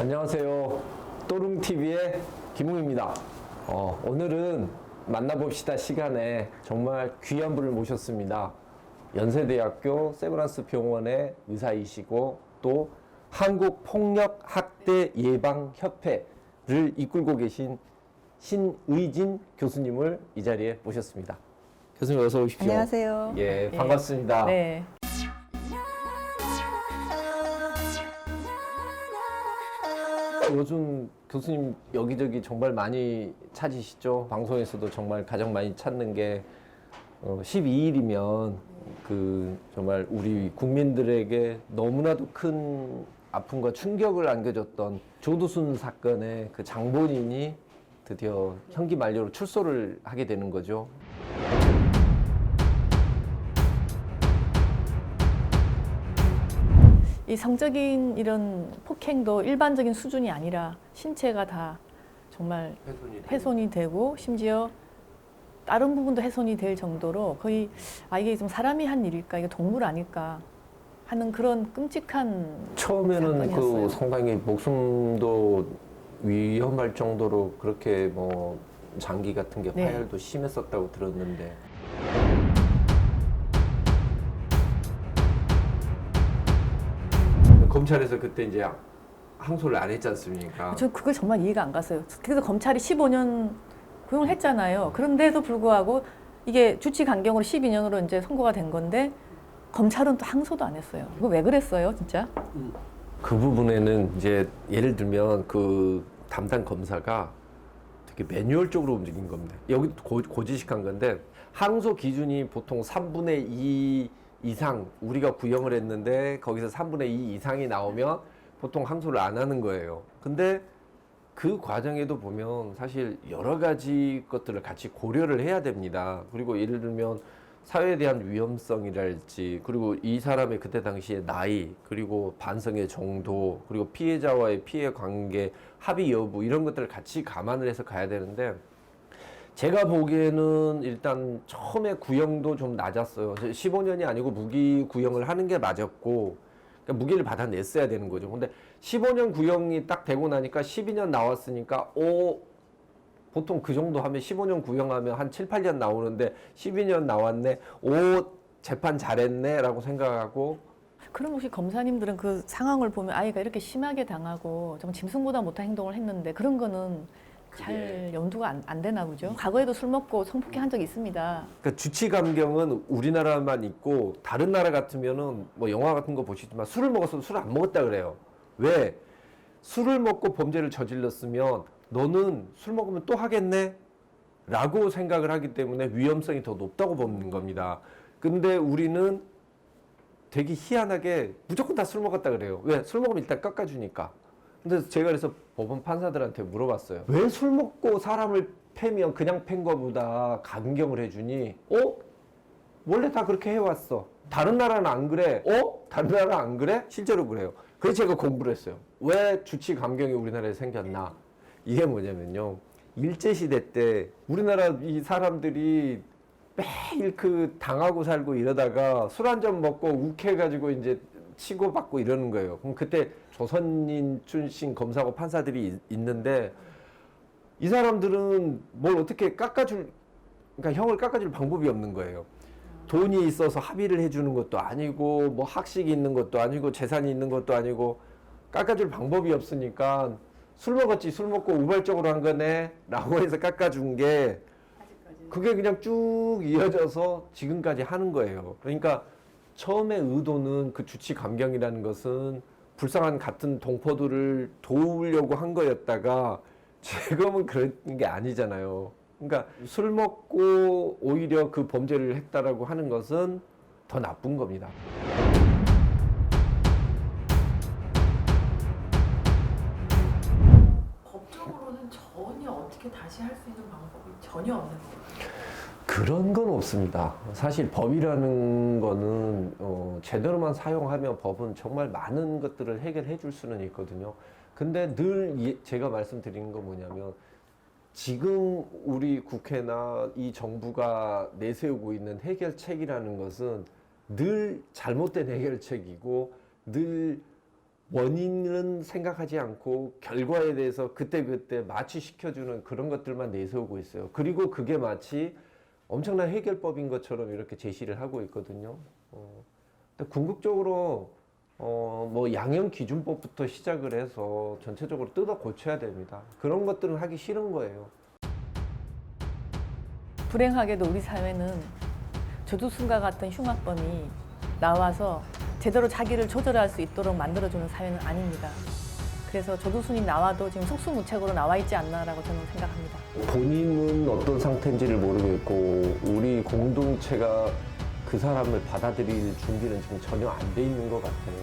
안녕하세요. 또릉TV의 김웅입니다. 어, 오늘은 만나봅시다 시간에 정말 귀한 분을 모셨습니다. 연세대학교 세브란스 병원의 의사이시고 또 한국폭력학대 예방협회를 이끌고 계신 신의진 교수님을 이 자리에 모셨습니다. 교수님 어서 오십시오. 안녕하세요. 예, 반갑습니다. 네. 요즘 교수님 여기저기 정말 많이 찾으시죠? 방송에서도 정말 가장 많이 찾는 게 어, 12일이면 그 정말 우리 국민들에게 너무나도 큰 아픔과 충격을 안겨줬던 조두순 사건의 그 장본인이 드디어 형기 만료로 출소를 하게 되는 거죠. 이 성적인 이런 폭행도 일반적인 수준이 아니라 신체가 다 정말 훼손이 되고 심지어 다른 부분도 훼손이 될 정도로 거의 아 이게 좀 사람이 한 일일까 이게 동물 아닐까 하는 그런 끔찍한 처음에는 그 사건이었어요. 상당히 목숨도 위험할 정도로 그렇게 뭐 장기 같은 게 네. 파열도 심했었다고 들었는데 검찰에서 그때 이제 항소를 안 했지 않습니까? 저 그거 정말 이해가 안 갔어요. 그래서 검찰이 15년 구형을 했잖아요. 그런데도 불구하고 이게 주치 강경으로 12년으로 이제 선고가 된 건데 검찰은 또 항소도 안 했어요. 이거 왜 그랬어요, 진짜? 그 부분에는 이제 예를 들면 그 담당 검사가 되게 매뉴얼적으로 움직인 겁니다. 여기 고, 고지식한 건데 항소 기준이 보통 3분의 2 이상 우리가 구형을 했는데 거기서 3분의 2 이상이 나오면 보통 항소를 안 하는 거예요. 근데 그 과정에도 보면 사실 여러 가지 것들을 같이 고려를 해야 됩니다. 그리고 예를 들면 사회에 대한 위험성이랄지 그리고 이 사람의 그때 당시의 나이 그리고 반성의 정도 그리고 피해자와의 피해 관계 합의 여부 이런 것들을 같이 감안을 해서 가야 되는데 제가 보기에는 일단 처음에 구형도 좀 낮았어요. 15년이 아니고 무기 구형을 하는 게 맞았고 그러니까 무기를 받아냈어야 되는 거죠. 근데 15년 구형이 딱 되고 나니까 12년 나왔으니까 오 보통 그 정도 하면 15년 구형하면 한 7, 8년 나오는데 12년 나왔네. 오 재판 잘했네라고 생각하고 그럼 혹시 검사님들은 그 상황을 보면 아이가 이렇게 심하게 당하고 좀 짐승보다 못한 행동을 했는데 그런 거는 잘 연두가 안, 안 되나 보죠? 과거에도 술 먹고 성폭행 한 적이 있습니다. 그러니까 주치 감경은 우리나라만 있고 다른 나라 같으면은 뭐 영화 같은 거 보시지만 술을 먹어서 술안 먹었다 그래요. 왜? 술을 먹고 범죄를 저질렀으면 너는 술 먹으면 또 하겠네? 라고 생각을 하기 때문에 위험성이 더 높다고 보는 겁니다. 근데 우리는 되게 희한하게 무조건 다 술 먹었다 그래요. 왜? 술 먹으면 일단 깎아주니까. 근데 제가 그래서 법원 판사들한테 물어봤어요. 왜 술 먹고 사람을 패면 그냥 팬 거보다 감경을 해주니? 어? 원래 다 그렇게 해왔어. 다른 나라는 안 그래. 어? 다른 나라는 안 그래? 실제로 그래요. 그래서 제가 공부를 했어요. 왜 주치 감경이 우리나라에 생겼나? 이게 뭐냐면요. 일제시대 때 우리나라 이 사람들이 매일 그 당하고 살고 이러다가 술 한 잔 먹고 욱해가지고 이제 치고 받고 이러는 거예요. 그럼 그때 조선인 출신 검사고 판사들이 있- 있는데 이 사람들은 뭘 어떻게 깎아줄, 그러니까 형을 깎아줄 방법이 없는 거예요. 돈이 있어서 합의를 해주는 것도 아니고, 뭐 학식이 있는 것도 아니고, 재산이 있는 것도 아니고, 깎아줄 방법이 없으니까 술 먹었지, 술 먹고 우발적으로 한 거네, 라고 해서 깎아준 게, 그게 그냥 쭉 이어져서 지금까지 하는 거예요. 그러니까 처음에 의도는 그 주치 감경이라는 것은 불쌍한 같은 동포들을 도우려고 한 거였다가 지금은 그런 게 아니잖아요. 그러니까 술 먹고 오히려 그 범죄를 했다라고 하는 것은 더 나쁜 겁니다. 법적으로는 전혀 어떻게 다시 할 수 있는 방법이 전혀 없는 거예요. 그런 건 없습니다. 사실 법이라는 거는 어, 제대로만 사용하면 법은 정말 많은 것들을 해결해 줄 수는 있거든요. 근데 늘 이- 제가 말씀드리는 건 뭐냐면 지금 우리 국회나 이 정부가 내세우고 있는 해결책이라는 것은 늘 잘못된 해결책이고 늘 원인은 생각하지 않고 결과에 대해서 그때그때 마취시켜주는 그런 것들만 내세우고 있어요. 그리고 그게 마치 엄청난 해결법인 것처럼 이렇게 제시를 하고 있거든요. 어, 근데 궁극적으로 어, 뭐 양형 기준법부터 시작을 해서 전체적으로 뜯어 고쳐야 됩니다. 그런 것들은 하기 싫은 거예요. 불행하게도 우리 사회는 조두순과 같은 흉악범이 나와서 제대로 자기를 조절할 수 있도록 만들어주는 사회는 아닙니다. 그래서 조두순이 나와도 지금 속수무책으로 나와 있지 않나라고 저는 생각합니다. 본인은 어떤 상태인지를 모르겠고 우리 공동체가 그 사람을 받아들일 준비는 지금 전혀 안 돼 있는 것 같아요.